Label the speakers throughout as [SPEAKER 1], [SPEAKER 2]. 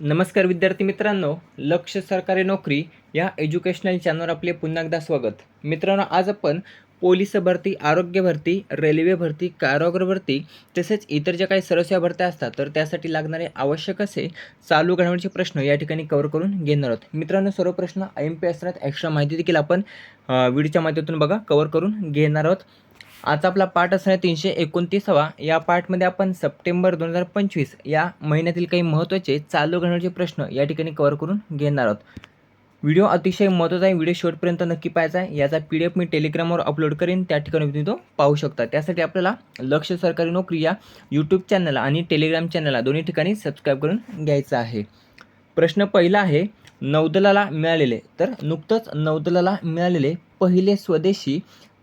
[SPEAKER 1] नमस्कार विद्यार्थी मित्रांनो लक्ष सरकारी नोकरी या एज्युकेशनल चॅनलवर आपले पुन्हा एकदा स्वागत. मित्रांनो आज आपण पोलीस भरती आरोग्य भरती रेल्वे भरती कारागृह भरती तसेच इतर ज्या काही सरस्या भरत्या असतात तर त्यासाठी लागणारे आवश्यक असे चालू घडामोडीचे प्रश्न या ठिकाणी कव्हर करून घेणार आहोत. मित्रांनो सर्व प्रश्न आय एम पी असतात एक्स्ट्रा माहिती देखील आपण व्हिडिओच्या माध्यमातून बघा कव्हर करून घेणार आहोत. आजचा आपला पाठ असणार तीनशे एकोणतीसावा. या पाठमध्ये आपण सप्टेंबर दोन हजार पंचवीस या महिन्यातील काही महत्त्वाचे चालू घडणारे प्रश्न या ठिकाणी कव्हर करून घेणार आहोत. व्हिडिओ अतिशय महत्त्वाचा आहे. व्हिडिओ शेवटपर्यंत नक्की पाहायचा आहे. याचा पी डी एफ मी टेलिग्रामवर अपलोड करेन. त्या ठिकाणी तुम्ही तो पाहू शकता. त्यासाठी आपल्याला लक्ष सरकारी नोकरी या यूट्यूब चॅनलला आणि टेलिग्राम चॅनलला दोन्ही ठिकाणी सबस्क्राईब करून घ्यायचं आहे. प्रश्न पहिला आहे नौदलाला मिळालेले. तर नुकतंच नौदलाला मिळालेले पहिले स्वदेशी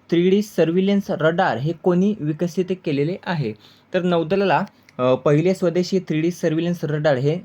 [SPEAKER 1] थ्री डी सर्विलेन्स रडार हे कोणी विकसित केलेले आहे? तर नौदलाला पहिले स्वदेशी थ्री डी सर्विलेन्स रडार हे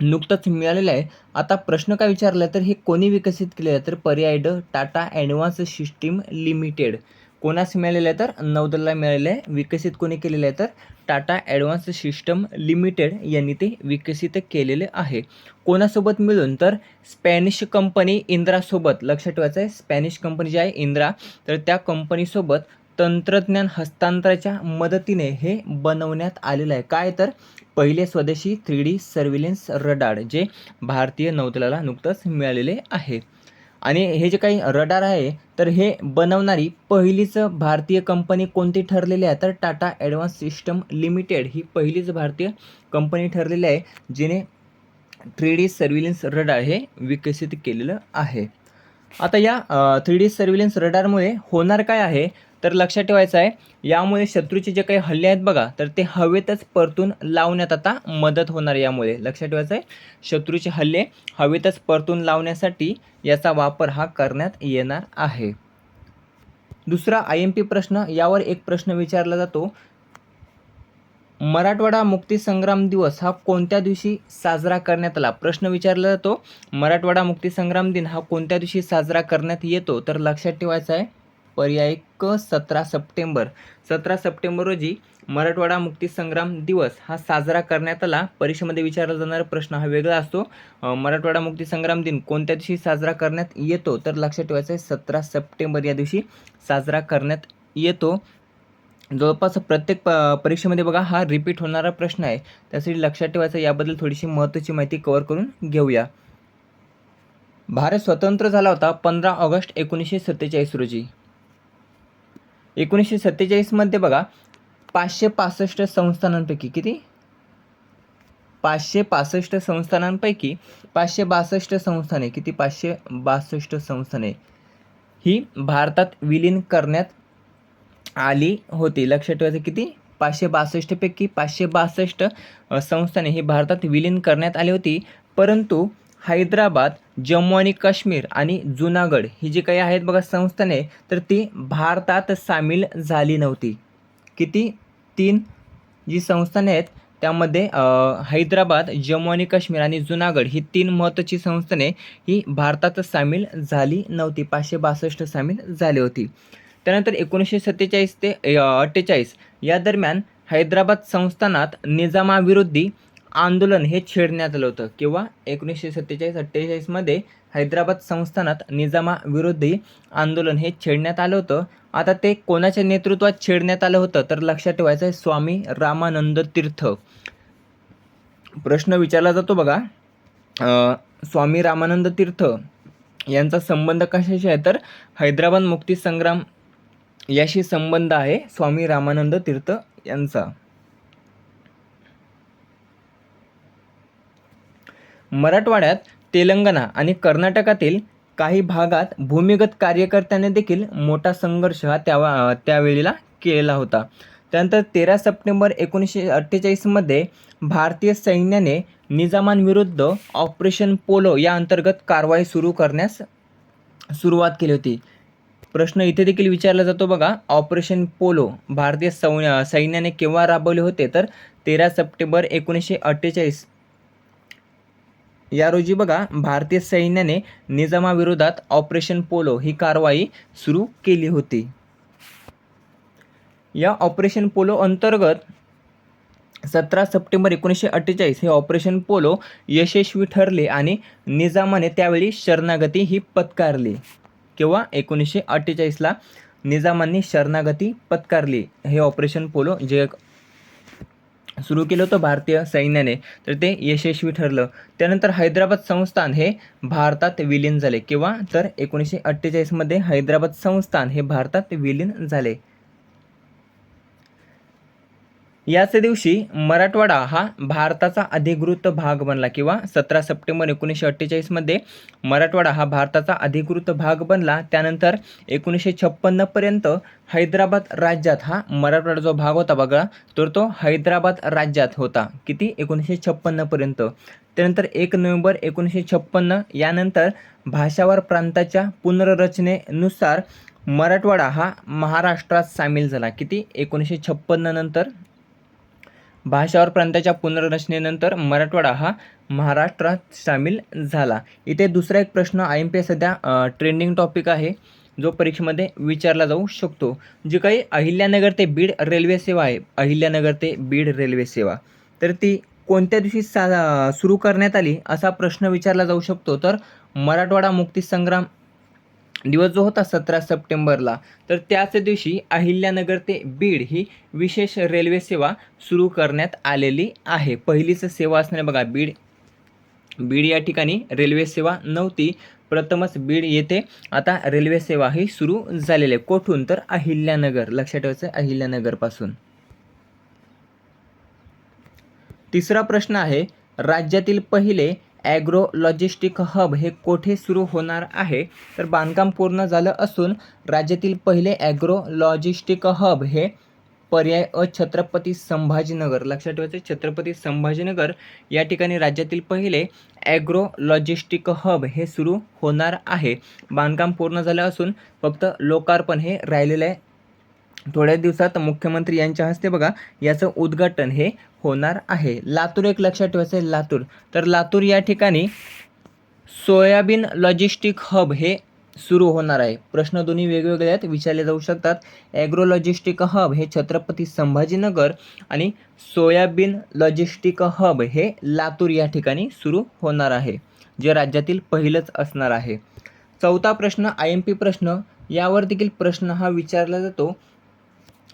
[SPEAKER 1] नुकतंच मिळालेलं आहे. आता प्रश्न काय विचारला तर हे कोणी विकसित केले आहे? तर पर्याय ड टाटा ॲडव्हान्स सिस्टीम लिमिटेड. कोणास मिळालेलं आहे तर? नौदलला मिळालेलं आहे. विकसित कोणी केलेलं आहे तर? टाटा ॲडव्हान्स सिस्टम लिमिटेड यांनी ते विकसित केलेले आहे. कोणासोबत मिळून? तर स्पॅनिश कंपनी इंद्रासोबत लक्षात ठेवायचं आहे स्पॅनिश कंपनी जी आहे इंद्रा तर त्या कंपनीसोबत तंत्रज्ञान हस्तांतराच्या मदतीने हे बनवण्यात आलेलं आहे. काय तर? पहिले स्वदेशी थ्री डी सर्व्हिलन्स रडार जे भारतीय नौदलाला नुकतंच मिळालेले आहे. आणि हे जे काही रडार आहे तर हे बनवणारी पहिलीच भारतीय कंपनी कोणती ठरलेली आहे? तर टाटा ॲडव्हान्स सिस्टम लिमिटेड ही पहिलीच भारतीय कंपनी ठरलेली आहे जिने थ्री डी सर्व्हिलन्स रडार हे विकसित केलेलं आहे. आता या थ्री डी सर्व्हिलन्स रडारमुळे होणार काय आहे? तर लक्षात ठेवायचं आहे यामुळे शत्रूचे जे काही हल्ले आहेत बघा तर ते हवेतच परतून लावण्यात आता मदत होणार यामुळे. लक्षात ठेवायचं आहे शत्रूचे हल्ले हवेतच परतून लावण्यासाठी याचा वापर हा करण्यात येणार आहे. दुसरा आय एम पी प्रश्न यावर एक प्रश्न विचारला जातो. मराठवाडा मुक्तीसंग्राम दिवस हा कोणत्या दिवशी साजरा करण्यात आला? प्रश्न विचारला जातो मराठवाडा मुक्तीसंग्राम दिन हा कोणत्या दिवशी साजरा करण्यात येतो? तर लक्षात ठेवायचा आहे पर्याय क सतरा सप्टेंबर. सतरा सप्टेंबर रोजी मराठवाडा मुक्तीसंग्राम दिवस हा साजरा करण्यात आला परीक्षेमध्ये विचारला जाणारा प्रश्न हा वेगळा असतो. मराठवाडा मुक्तीसंग्राम दिन कोणत्या दिवशी साजरा करण्यात येतो? तर लक्षात ठेवायचं आहे सतरा सप्टेंबर या दिवशी साजरा करण्यात येतो. जवळपास प्रत्येक प परीक्षेमध्ये बघा हा रिपीट होणारा प्रश्न आहे. त्यासाठी लक्षात ठेवायचं याबद्दल थोडीशी महत्त्वाची माहिती कव्हर करून घेऊया. भारत स्वतंत्र झाला होता पंधरा ऑगस्ट एकोणीसशे सत्तेचाळीस रोजी. एकोणीसशे सत्तेचाळीसमध्ये बघा पाचशे पासष्ट संस्थानांपैकी किती? पाचशे पासष्ट संस्थानांपैकी पाचशे बासष्ट संस्थाने किती पाचशे बासष्ट संस्थाने? ही भारतात विलीन करण्यात आली होती. लक्षात ठेवायचं किती? पाचशे बासष्टपैकी पाचशे बासष्ट संस्थाने ही भारतात विलीन करण्यात आली होती. परंतु हैदराबाद जम्मू आणि काश्मीर आणि जुनागड ही जी काही आहेत बघा संस्थाने तर ती भारतात सामील झाली नव्हती. किती? तीन. जी संस्थाने आहेत त्यामध्ये हैदराबाद जम्मू आणि काश्मीर आणि जुनागड ही तीन महत्त्वाची संस्थाने ही भारतात सामील झाली नव्हती. पाचशे बासष्ट सामील झाली होती. त्यानंतर एकोणीसशे सत्तेचाळीस ते अठ्ठेचाळीस या दरम्यान हैदराबाद संस्थानात निजामाविरोधी आंदोलन हे छेडण्यात आलं होतं. किंवा एकोणीसशे सत्तेचाळीस अठ्ठेचाळीसमध्ये हैदराबाद संस्थानात निजामाविरोधी आंदोलन हे छेडण्यात आलं होतं. आता ते कोणाच्या नेतृत्वात छेडण्यात आलं होतं? तर लक्षात ठेवायचं आहे स्वामी रामानंद तीर्थ. प्रश्न विचारला जातो बघा. स्वामी रामानंद तीर्थ यांचा संबंध कशाशी आहे? तर हैदराबाद मुक्ती संग्राम याशी संबंध आहे स्वामी रामानंद तीर्थ यांचा. मराठवाड्यात तेलंगणा आणि कर्नाटकातील काही भागात भूमिगत कार्यकर्त्याने देखील मोठा संघर्ष हा त्या त्यावेळेला केलेला होता. त्यानंतर तेरा सप्टेंबर एकोणीसशे अठ्ठेचाळीसमध्ये भारतीय सैन्याने निजामांविरुद्ध ऑपरेशन पोलो या अंतर्गत कारवाई सुरू करण्यास सुरुवात केली होती. प्रश्न इथे देखील विचारला जातो बघा ऑपरेशन पोलो भारतीय सौ सैन्याने केव्हा राबवले होते? तर तेरा सप्टेंबर एकोणीसशे अठ्ठेचाळीस या रोजी बघा भारतीय सैन्याने निजामाविरोधात ऑपरेशन पोलो ही कारवाई सुरू केली होती. या ऑपरेशन पोलो अंतर्गत सतरा सप्टेंबर एकोणीसशे अठ्ठेचाळीस हे ऑपरेशन पोलो यशस्वी ठरले आणि निजामाने त्यावेळी शरणागती ही पत्कारली. किंवा एकोणीसशे अठ्ठेचाळीसला निजामांनी शरणागती पत्कारली. हे ऑपरेशन पोलो जे सुरू केलं होतं भारतीय सैन्याने. तर ते यशस्वी ठरलं. त्यानंतर हैदराबाद संस्थान हे भारतात विलीन झाले किंवा तर एकोणीसशे अठ्ठेचाळीसमध्ये हैदराबाद संस्थान हे भारतात विलीन झाले. याच दिवशी मराठवाडा हा भारताचा अधिकृत भाग बनला किंवा सतरा सप्टेंबर एकोणीसशे अठ्ठेचाळीसमध्ये मराठवाडा हा भारताचा अधिकृत भाग बनला. त्यानंतर एकोणीसशे छप्पन्नपर्यंत हैदराबाद राज्यात हा मराठवाडा जो भाग होता बघा तर तो हैदराबाद राज्यात होता. किती? एकोणीसशे छप्पन्नपर्यंत त्यानंतर एक नोव्हेंबर एकोणीसशे छप्पन्न यानंतर भाषावर प्रांताच्या पुनर्रचनेनुसार मराठवाडा हा महाराष्ट्रात सामील झाला. किती? एकोणीसशे छप्पन्न नंतर भाषावर प्रांताच्या पुनर्रचनेनंतर मराठवाडा हा महाराष्ट्रात सामील झाला. इथे दुसरा एक प्रश्न आय एम पी सध्या ट्रेंडिंग टॉपिक आहे. जो परीक्षेमध्ये विचारला जाऊ शकतो. जी काही अहिल्यानगर ते बीड रेल्वे सेवा आहे. अहिल्यानगर ते बीड रेल्वे सेवा. तर ती कोणत्या दिवशी सा सुरू करण्यात आली असा प्रश्न विचारला जाऊ शकतो. तर मराठवाडा मुक्तीसंग्राम दिवस जो होता सतरा सप्टेंबरला तर त्याच दिवशी अहिल्यानगर ते बीड ही विशेष रेल्वे सेवा सुरू करण्यात आलेली आहे. पहिलीच सेवा असणारे बघा बीड बीड या ठिकाणी रेल्वे सेवा नव्हती. प्रथमच बीड येथे आता रेल्वे सेवा ही सुरू झालेली आहे. कोठून? तर अहिल्यानगर. लक्षात ठेवायचं अहिल्यानगरपासून. तिसरा प्रश्न आहे राज्यातील पहिले ॲग्रो लॉजिस्टिक हब हे कोठे सुरू होणार आहे? तर बांधकाम पूर्ण झालं असून राज्यातील पहिले ॲग्रो लॉजिस्टिक हब हे पर्याय अ छत्रपती संभाजीनगर. लक्षात ठेवायचे छत्रपती संभाजीनगर या ठिकाणी राज्यातील पहिले ॲग्रो लॉजिस्टिक हब हे सुरू होणार आहे. बांधकाम पूर्ण झालं असून फक्त लोकार्पण हे राहिलेलं आहे. थोड्या दिवसात मुख्यमंत्री यांच्या हस्ते बघा याचं उद्घाटन हे होणार आहे. लातूर एक लक्षात ठेवायचं आहे लातूर. तर लातूर या ठिकाणी सोयाबीन लॉजिस्टिक हब हे सुरू होणार आहे. प्रश्न दोन्ही वेगवेगळे आहेत विचारले जाऊ शकतात. ॲग्रो लॉजिस्टिक हब हे छत्रपती संभाजीनगर आणि सोयाबीन लॉजिस्टिक हब हे लातूर या ठिकाणी सुरू होणार आहे जे राज्यातील पहिलंच असणार आहे. चौथा प्रश्न आय एम पी प्रश्न. यावर देखील प्रश्न हा विचारला जातो.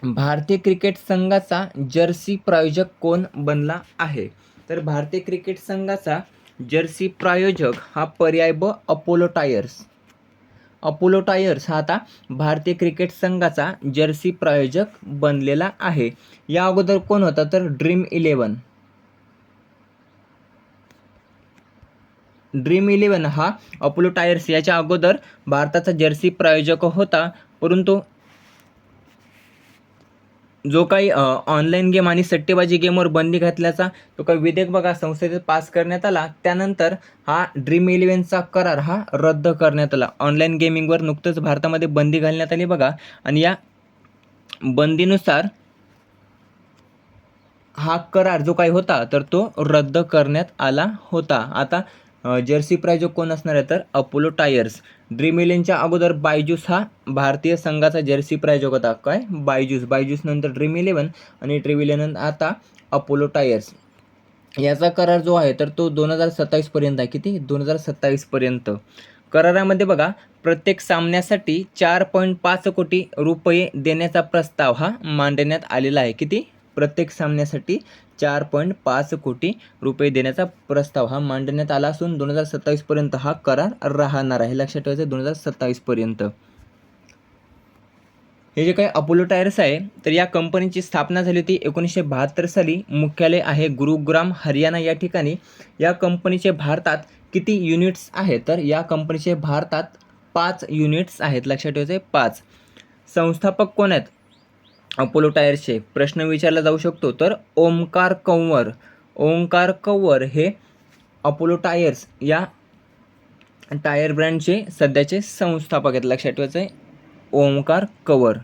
[SPEAKER 1] भारतीय क्रिकेट संघाचा जर्सी प्रायोजक कोण बनला आहे? तर भारतीय क्रिकेट संघाचा जर्सी प्रायोजक हा पर्याय ब अपोलो टायर्स. अपोलो टायर्स हा आता भारतीय क्रिकेट संघाचा जर्सी प्रायोजक बनलेला आहे. या अगोदर कोण होता? तर ड्रीम इलेवन ड्रीम इलेवन हा अपोलो टायर्स याच्या अगोदर भारताचा जर्सी प्रायोजक होता. परंतु जो काही ऑनलाईन गेम आणि सट्टेबाजी गेमवर बंदी घातल्याचा तो काही विधेयक बघा संसदेत पास करण्यात आला. त्यानंतर हा ड्रीम इलेव्हनचा करार हा रद्द करण्यात आला. ऑनलाईन गेमिंगवर नुकतंच भारतामध्ये बंदी घालण्यात आली बघा. आणि या बंदीनुसार हा करार जो काही होता तर तो रद्द करण्यात आला होता. आता जर्सी प्रायोजक कोण असणार आहे तर अपोलो टायर्स. ड्रीम इलेव्हनच्या अगोदर बायजूस हा भारतीय संघाचा जर्सी प्रायोजक होता. काय? बायजूस बायजूस नंतर ड्रीम इलेव्हन आणि ड्रीम इलेव्हन आता अपोलो टायर्स. याचा करार जो आहे तर तो दोन हजार सत्तावीसपर्यंत आहे. किती? दोन हजार सत्तावीसपर्यंत करारामध्ये बघा प्रत्येक सामन्यासाठी चार पॉईंट पाच कोटी रुपये देण्याचा प्रस्ताव हा मांडण्यात आलेला आहे. किती? प्रत्येक सामन्यासाठी चार पॉईंट पाच कोटी रुपये देण्याचा प्रस्ताव हा मांडण्यात आला असून दोन हजार सत्तावीसपर्यंत हा करार राहणार आहे. लक्षात ठेवायचं दोन हजार सत्तावीसपर्यंत हे जे काही अपोलो टायर्स आहे तर या कंपनीची स्थापना झाली होती एकोणीसशे बहात्तर साली. मुख्यालय आहे गुरुग्राम हरियाणा. या ठिकाणी या कंपनीचे भारतात किती युनिट्स आहेत? तर या कंपनीचे भारतात पाच युनिट्स आहेत. लक्षात ठेवायचे पाच. संस्थापक कोण आहेत? अपोलो टायर्सचे प्रश्न विचारला जाऊ शकतो. तर ओमकार कंवर ओंकार कंवर हे अपोलो टायर्स या टायर ब्रँडचे सध्याचे संस्थापक आहेत. लक्षात ठेवायचं आहे Omkar Kanwar.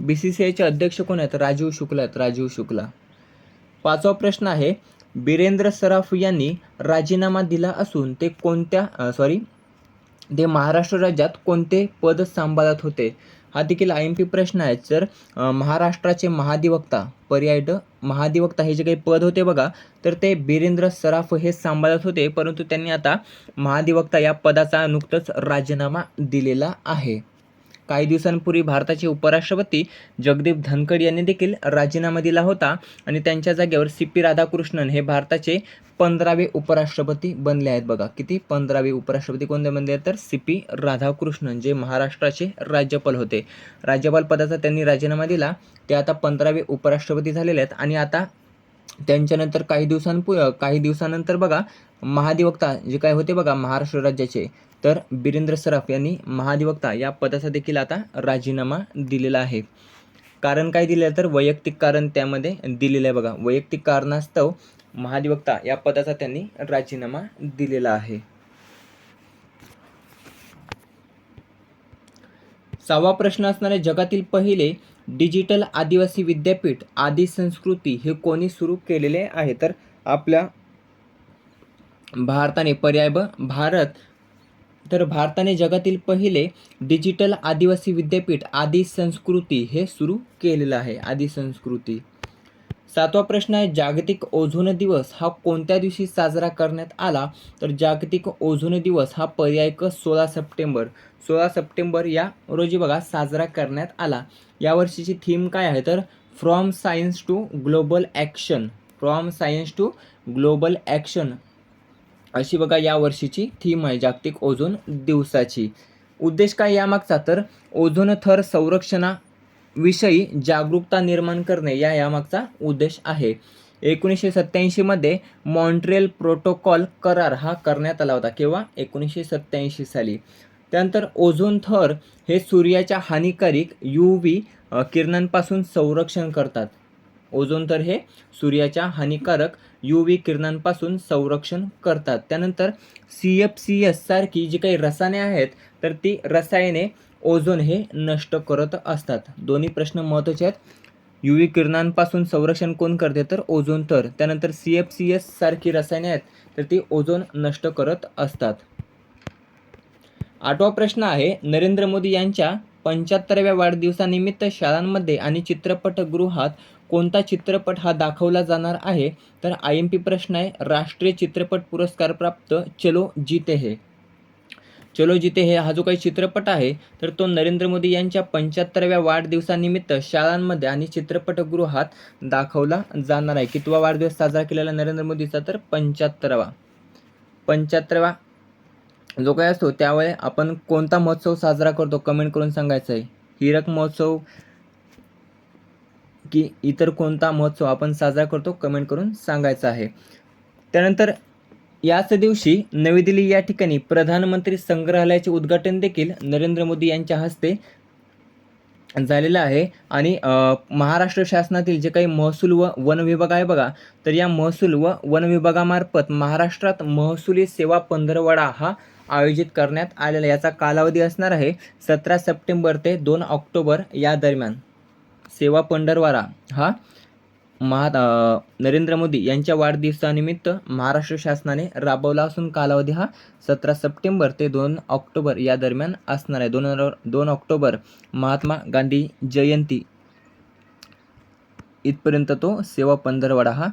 [SPEAKER 1] B C C आयचे अध्यक्ष कोण आहेत? राजीव शुक्ला आहेत. राजीव शुक्ला. पाचवा प्रश्न आहे बिरेंद्र सराफ यांनी राजीनामा दिला असून ते कोणत्या सॉरी ते महाराष्ट्र राज्यात कोणते पद सांभाळत होते? हा देखील आय एम पी प्रश्न आहे. तर महाराष्ट्राचे महाधिवक्ता पर्याय ड महाधिवक्ता हे जे काही पद होते बघा तर ते बिरेंद्र सराफ हे सांभाळत होते. परंतु त्यांनी आता महाधिवक्ता या पदाचा नुकतंच राजीनामा दिलेला आहे. काही दिवसांपूर्वी भारताचे उपराष्ट्रपती जगदीप धनखड यांनी देखील राजीनामा दिला होता आणि त्यांच्या जागेवर सी पी राधाकृष्णन हे भारताचे पंधरावे उपराष्ट्रपती बनले आहेत. बघा किती? पंधरावे उपराष्ट्रपती कोणते बनले? आहेत तर सी पी राधाकृष्णन जे महाराष्ट्राचे राज्यपाल होते. राज्यपाल पदाचा त्यांनी राजीनामा दिला. ते आता पंधरावे उपराष्ट्रपती झालेले आहेत आणि आता त्यांच्यानंतर काही दिवसांपू काही दिवसानंतर बघा महाधिवक्ता जे काय होते बघा महाराष्ट्र राज्याचे तर बिरेंद्र सराफ यांनी महाधिवक्ता या पदाचा देखील आता राजीनामा दिलेला आहे. कारण काय दिलेलं तर वैयक्तिक कारण त्यामध्ये दिलेलं आहे बघा. वैयक्तिक कारणास्तव महाधिवक्ता या पदाचा त्यांनी राजीनामा दिलेला आहे. सहावा प्रश्न असणारे जगातील पहिले डिजिटल आदिवासी विद्यापीठ आदी संस्कृती हे कोणी सुरू केलेले आहे? तर आपल्या भारताने पर्याय ब भारत. तर भारताने जगातील पहिले डिजिटल आदिवासी विद्यापीठ आदी संस्कृती हे सुरू केलेलं आहे. आदी संस्कृती. सातवा प्रश्न आहे जागतिक ओझोन दिवस हा कोणत्या दिवशी साजरा करण्यात आला? तर जागतिक ओझोन दिवस हा पर्याय क सोळा सप्टेंबर. सोळा सप्टेंबर या रोजी बघा साजरा करण्यात आला. यावर्षीची थीम काय आहे? तर from science to global action from science to global action अशी बघा या वर्षीची थीम आहे जागतिक ओझोन दिवसाची. उद्देश काय यामागचा? तर ओझोन थर संरक्षणाविषयी जागरूकता निर्माण करणे या यामागचा उद्देश आहे. एकोणीसशे सत्त्याऐंशीमध्ये मॉन्ट्रियल प्रोटोकॉल करार हा करण्यात आला होता किंवा एकोणीसशे सत्त्याऐंशी साली. त्यानंतर ओझोन थर हे सूर्याच्या हानिकारक यू व्ही किरणांपासून संरक्षण करतात. ओझोन थर हे सूर्याच्या हानिकारक यू व्ही किरणांपासून संरक्षण करतात. त्यानंतर सी एफ सी एस सारखी जी काही रसायने आहेत तर ती रसायने ओझोन हे नष्ट करत असतात. दोन्ही प्रश्न महत्त्वाचे आहेत. यू व्ही किरणांपासून संरक्षण कोण करते? तर ओझोन थर. त्यानंतर सी एफ सी एस सारखी रसायने आहेत तर ती ओझोन नष्ट करत असतात. आठवा प्रश्न आहे नरेंद्र मोदी यांच्या पंच्याहत्तराव्या वाढदिवसानिमित्त शाळांमध्ये आणि चित्रपटगृहात कोणता चित्रपट हा दाखवला जाणार आहे? तर आय एम पी प्रश्न आहे राष्ट्रीय चित्रपट पुरस्कार प्राप्त चलो जीते हे. चलो जीते हे हा जो काही चित्रपट आहे तर तो नरेंद्र मोदी यांच्या पंच्याहत्तराव्या वाढदिवसानिमित्त शाळांमध्ये आणि चित्रपटगृहात दाखवला जाणार आहे. कितवा वाढदिवस साजरा केलेला नरेंद्र मोदीचा? तर पंच्याहत्तरावा. पंच्याहत्तरावा जो काही असतो त्यावेळी आपण कोणता महोत्सव साजरा करतो कमेंट करून सांगायचं आहे हिरक महोत्सव की इतर कोणता महोत्सव आपण साजरा करतो कमेंट करून सांगायचं आहे. त्यानंतर याच दिवशी नवी दिल्ली या ठिकाणी प्रधानमंत्री संग्रहालयाचे उद्घाटन देखील नरेंद्र मोदी यांच्या हस्ते झालेलं आहे. आणि महाराष्ट्र शासनातील जे काही महसूल व वन विभाग आहे बघा तर या महसूल व वन विभागामार्फत महाराष्ट्रात महसुली सेवा पंधरवडा हा आयोजित करण्यात आलेला याचा कालावधी असणार आहे सतरा सप्टेंबर ते दोन ऑक्टोबर या दरम्यान. सेवा पंढरवारा हा महा नरेंद्र मोदी यांच्या वाढदिवसानिमित्त महाराष्ट्र शासनाने राबवला असून कालावधी हा सतरा सप्टेंबर ते दोन ऑक्टोबर या दरम्यान असणार आहे. दोन दोन ऑक्टोबर महात्मा गांधी जयंती इथपर्यंत तो सेवा पंधरवाडा हा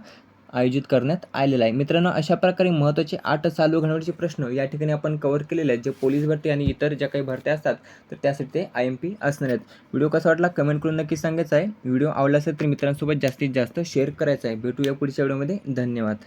[SPEAKER 1] आयोजित करण्यात आलेला आहे. मित्रांनो अशा प्रकारे महत्त्वाचे आठ चालू घडवण्याचे प्रश्न या ठिकाणी आपण कव्हर केलेले आहेत. जे पोलीस भरती आणि इतर ज्या काही भरत्या असतात तर त्यासाठी ते आय एम पी असणार आहेत. व्हिडिओ कसा वाटला कमेंट करून नक्की सांगायचं आहे. व्हिडिओ आवडला असेल तर मित्रांसोबत जास्तीत जास्त शेअर करायचा आहे. भेटूया पुढच्या व्हिडिओमध्ये धन्यवाद.